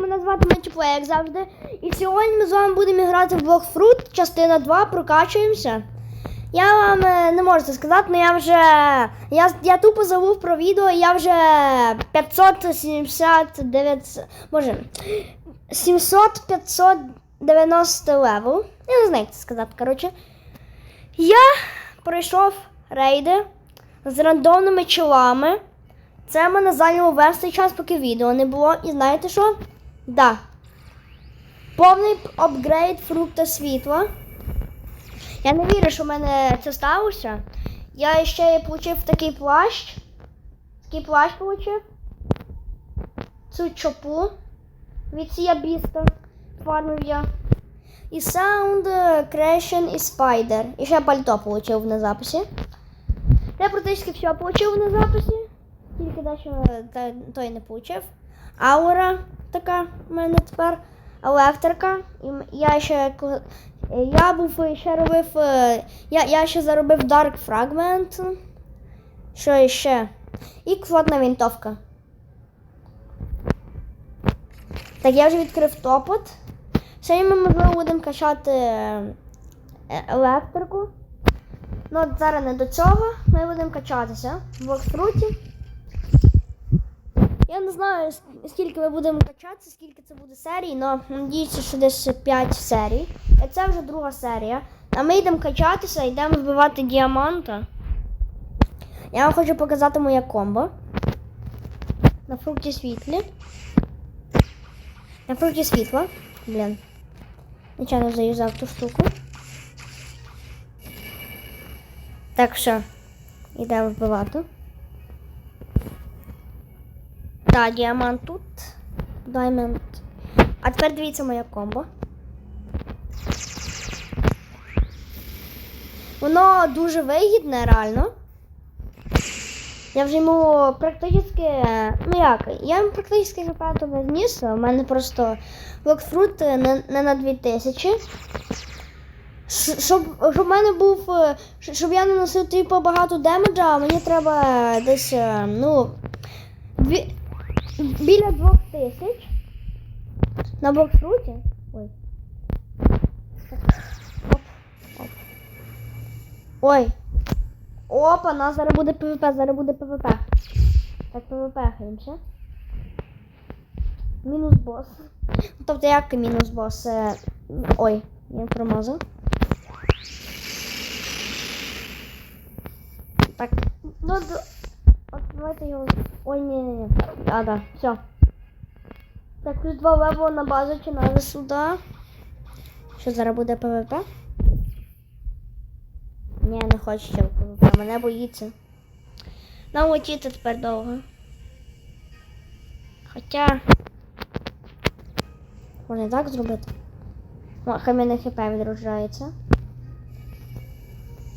мене звати Мечіплей, як завжди. І сьогодні ми з вами будемо грати в блок Fruit, частина 2, прокачуємося. Я вам е, не можу це сказати, але я вже. Я, я тупо забув про відео, я вже 579. Боже. 700-590 левел. Я не знаю, як це сказати, коротше. Я пройшов рейди з рандомними чолами. Це мене зайняло весь цей час, поки відео не було. І знаєте що? Да. Повний апгрейд фрукта світла. Я не вірю, що в мене це сталося. Я ще отримав такий плащ. Такий плащ отримав. Цю чопу від Сіабіста. Фармив я. І Sound, Creation і Spider. І ще пальто отримав на записі. Я практично все отримав на записі. Тільки дещо той не получив. Аура така в мене тепер. Електрика. Я ще е, я був ще робив. е, Я, я ще заробив Dark Fragment. Що ще? І квадна винтовка. Так, я вже відкрив топот. Сьогодні ми, можливо, будемо качати е, е, електрику. Ну, от зараз не до цього. Ми будемо качатися в блокфруті. Я не знаю, скільки ми будемо качатися, скільки це буде серій, але надіюся, що десь 5 серій. І це вже друга серія. А ми йдемо качатися, йдемо вбивати діаманта. Я вам хочу показати моє комбо. На фрукті світлі. На фрукті світла. Блін. Нічого заюзав ту штуку. Так, все. Йдемо вбивати. Так, діамант тут. Даймонд. А тепер дивіться моє комбо. Воно дуже вигідне, реально. Я вже йому практично, ну як, я йому практично хп не зніс, у мене просто блокфрут не, не на 2000. Щоб, щоб мене був, е, щоб я наносив типу багато демеджа, мені треба десь, е, ну, дві, біля двох тисяч на блокфруті. Ой. Оп, оп. Ой. Опа, на зараз буде ПВП, зараз буде ПВП. Так, ПВП хаємося. Мінус бос. Тобто як мінус бос? Е, Ой, я промазав. Так, ну, давайте його. Ой, ні, ні, ні. А, да, все. Так, плюс два левела на базу чи надо сюди. Що зараз буде ПВП? Не хочу ще ПВП, мене боїться. Нам летіти тепер довго. Хоча. Можна так зробити. Хай мене хп відроджається.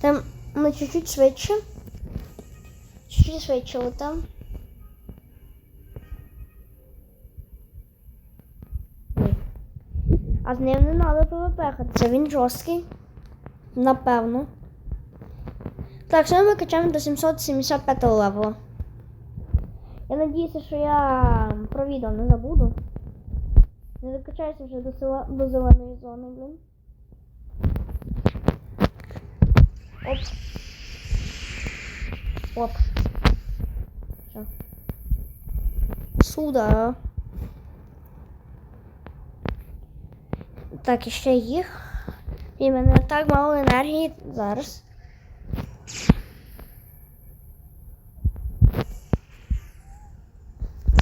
Там ми чуть-чуть швидше. Чуть-чуть швидше там. А з ним не треба ПВП, він жорсткий. Напевно. Так, що ми качаємо до 775 левела. Я надіюся, що я про відео не забуду. Не докачаюся вже до, села, до зеленої зони, блін. Оп. Оп. Що? Сюда. Так, і ще їх. І мене так мало енергії зараз.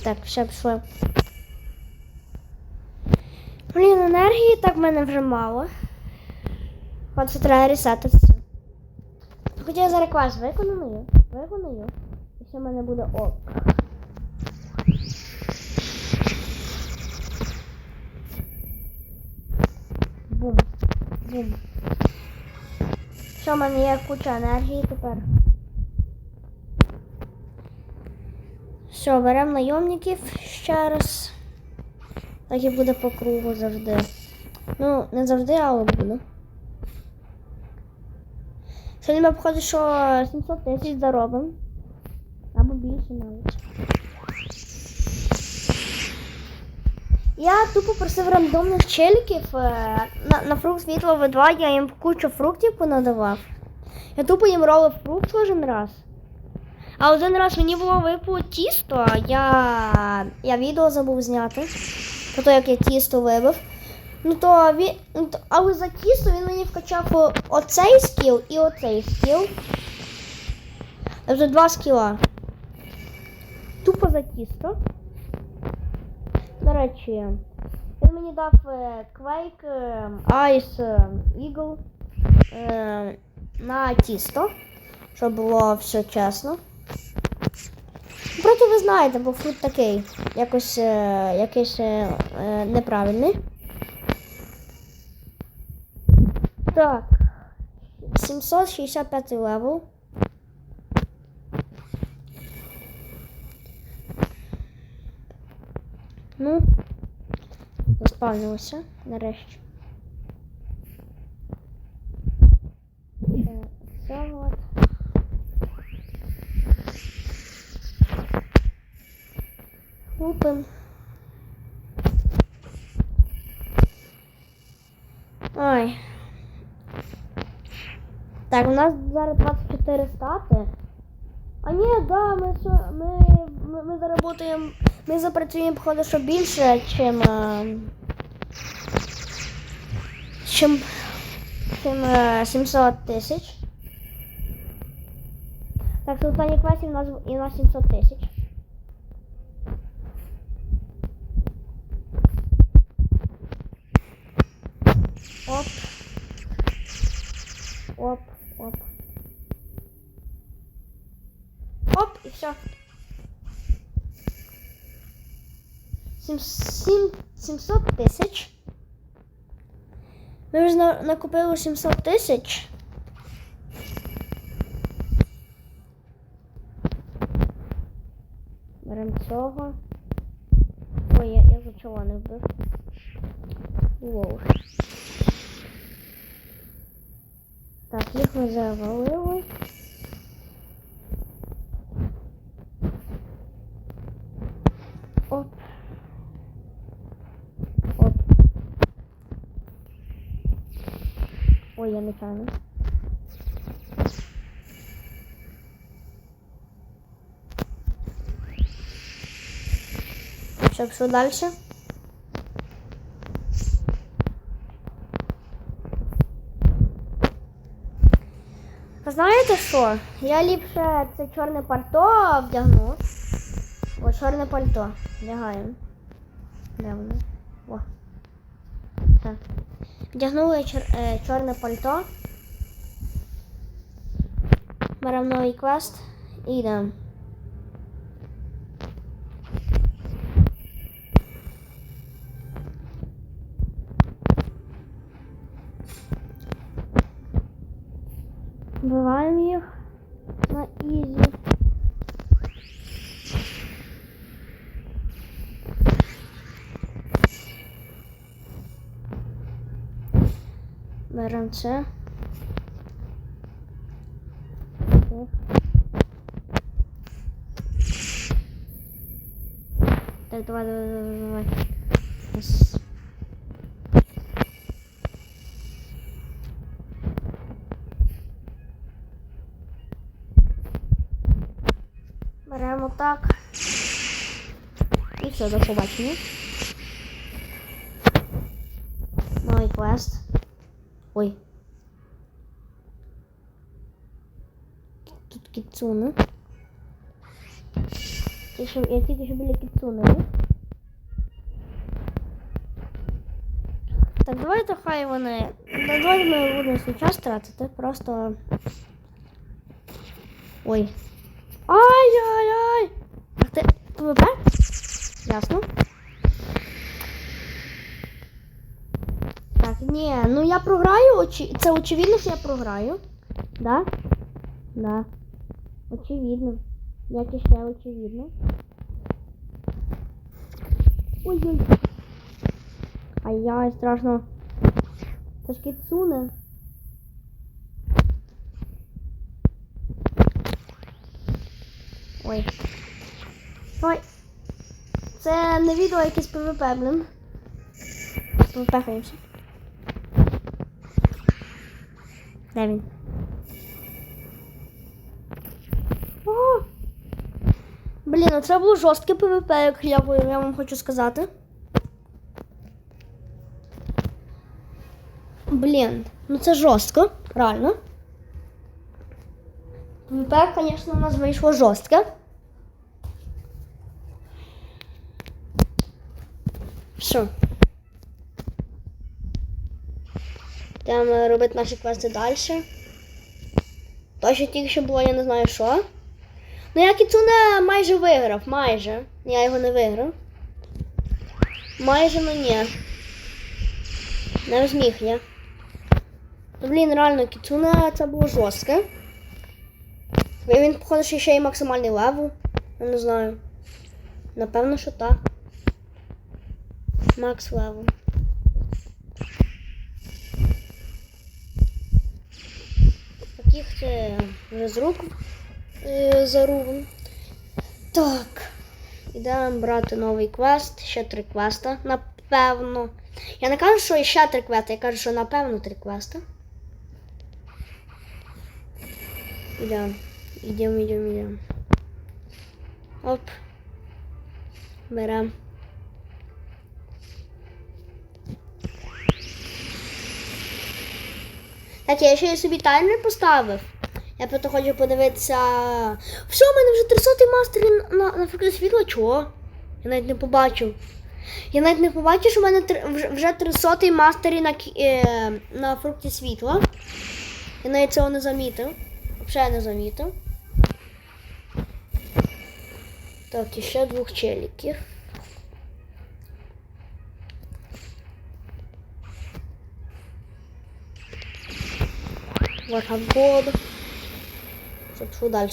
Так, все пішло. Блін, енергії так в мене вже мало. От це треба ресетитися. Хоча я зараз квас виконую. Виконую. Все в мене буде ок. Бум. Бум. Що в мене є куча енергії тепер. Все, беремо найомників ще раз. Так і буде по кругу завжди. Ну, не завжди, але буде. Сьогодні ми виходить, що 700 тисяч заробимо. Більше. Я тупо просив рандомних челіків е, на, на фрукт світло В2, я їм кучу фруктів понадавав. Я тупо їм ролив фрукт кожен раз. А один раз мені було випало тісто, я, я відео забув зняти. Про те, як я тісто вибив. Ну то він. ну, Але за тісто він мені вкачав оцей скіл і оцей скіл. Тобто два скіла. Тупо за тісто. До речі, він мені дав е, Quake, е, Ice, е, Eagle е, на тісто, щоб було все чесно. Проте ви знаєте, бо фрукт такий, якось е, якийсь е, е, неправильний. Так. 765 левел. Ну, заспавнилося нарешті. Е, Це от. Лупим. Ой. Так, у нас зараз 24 стати. А ні, да, ми, ми, ми, ми заработаємо, ми запрацюємо, походу, що більше, чим, е, чим, чим е, 700 тисяч. Так, що останній класі у нас, у нас 700 тисяч. Оп. Оп, оп. Оп, і все. Сім, сім, 700 тисяч. Ми вже накупили 700 тисяч. Беремо цього. Ой, я, я за чого не вбив. Воу. Так, їх ми завалили. Я нечайно. Що, пішов далі? Знаєте що? Я ліпше це чорне пальто вдягну. О, чорне пальто. Вдягаємо. Де воно? О. Так. Вдягнули чор- е, чорне пальто. Беремо новий квест і йдемо. Вбиваємо їх на ізі. Беремо це. Так. Так, давай, давай, давай, давай. Ось. Беремо так. І все, до побачення. Новий квест. Ой. Тут кіцуни. Я ще- Я тільки що біля кіцуни. був. Так, давайте хай вони. Да, давайте ми будемо свій час тратити. Просто. Ой. Ай-яй-яй! Ах ти ПВП? Ясно. Ні, ну я програю, це очевидно, що я програю. Да? Да. Очевидно. І ще очевидно. Ой-ой. Ай-яй, страшно. Це ж кіцуне. Ой. Ой. Це не відео якесь ПВП, блин. Випехаємося. Де! Блін, ну це було жорстке ПВП, як я, я вам хочу сказати. Блін, ну це жорстко, реально. ПВП, звісно, у нас вийшло жорстке. Все. Йдемо робити наші квести далі. То, що тільки що було, я не знаю що. Ну я Кіцуне майже виграв, майже. Я його не виграв. Майже ну ні. Не зміг я. Ну, блін, реально, Кіцуне це було жорстке. І Він, походу, ще й максимальний левел. Я не знаю. Напевно, що так. Макс левел. З рук е, зарубом. Так. Ідемо брати новий квест. Ще три квеста, напевно. Я не кажу, що ще три квеста, я кажу, що напевно три квеста. Ідемо. Ідемо, ідемо, ідемо. Оп. Беремо. Так, я ще собі таймер поставив. Я просто хочу подивитися. Все, у мене вже 300 мастер на, на, фрукти світла. Чого? Я навіть не побачив. Я навіть не побачив, що в мене вже 300 мастері на, е, на фрукті світла. Я навіть цього не замітив. Взагалі не замітив. Так, і ще двох челіків. Вот года. Що, що далі?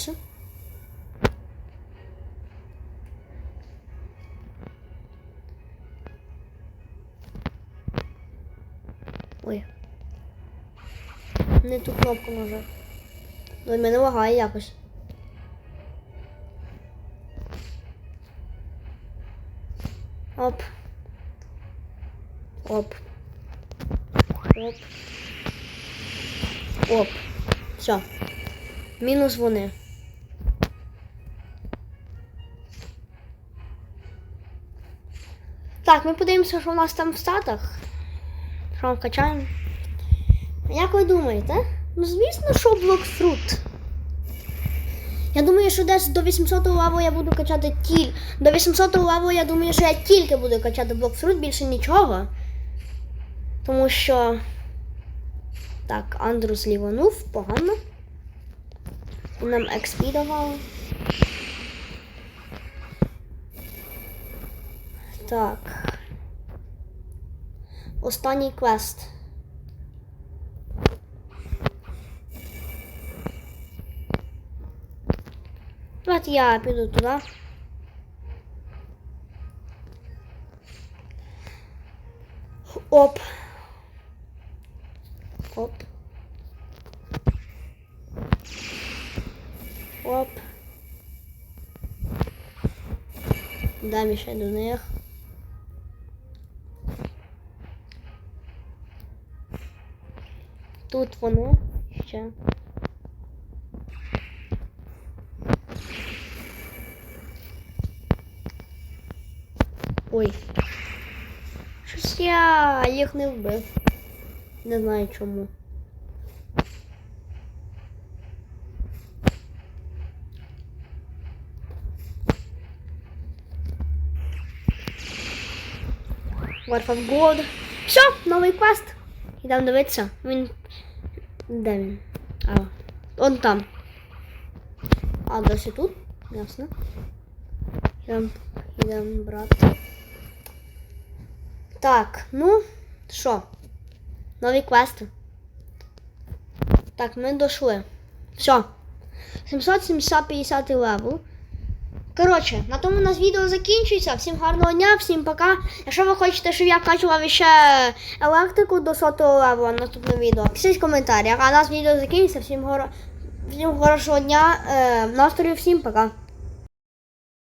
Ой. Не ту кнопку нажав. Ну, мене лагає якось. Оп. Оп. Оп. Все. Мінус вони. Так, ми подивимося, що в нас там в статах. Що ми качаємо. Як ви думаєте? Ну, звісно, що блокфрут. Я думаю, що десь до 800 лаву я буду качати тіль. До 800 лаву я думаю, що я тільки буду качати блокфрут, більше нічого. Тому що. Так, Андрус ліванув, погано. Нам XP. Так. Останній квест. Давайте я піду туди. Оп. Оп. Оп. Дам ще до них. Тут вони ще. Ой. Щось я їх не вбив. Не знаю чому. War of Gold. Все, новий квест. Ідемо дивитися. Він. Де він? А, он там. А, досі тут? Ясно. Ідемо, ідемо брати. Так, ну, що? Нові квести. Так, ми дійшли. Все. 750 левел. Коротше, на тому у нас відео закінчується. Всім гарного дня, всім пока. Якщо ви хочете, щоб я вкачував ще електрику до сотого левела на наступному відео, пишіть в коментарях. А у нас відео закінчиться. Всім, горо... всім хорошого дня. Е, настрою, всім пока.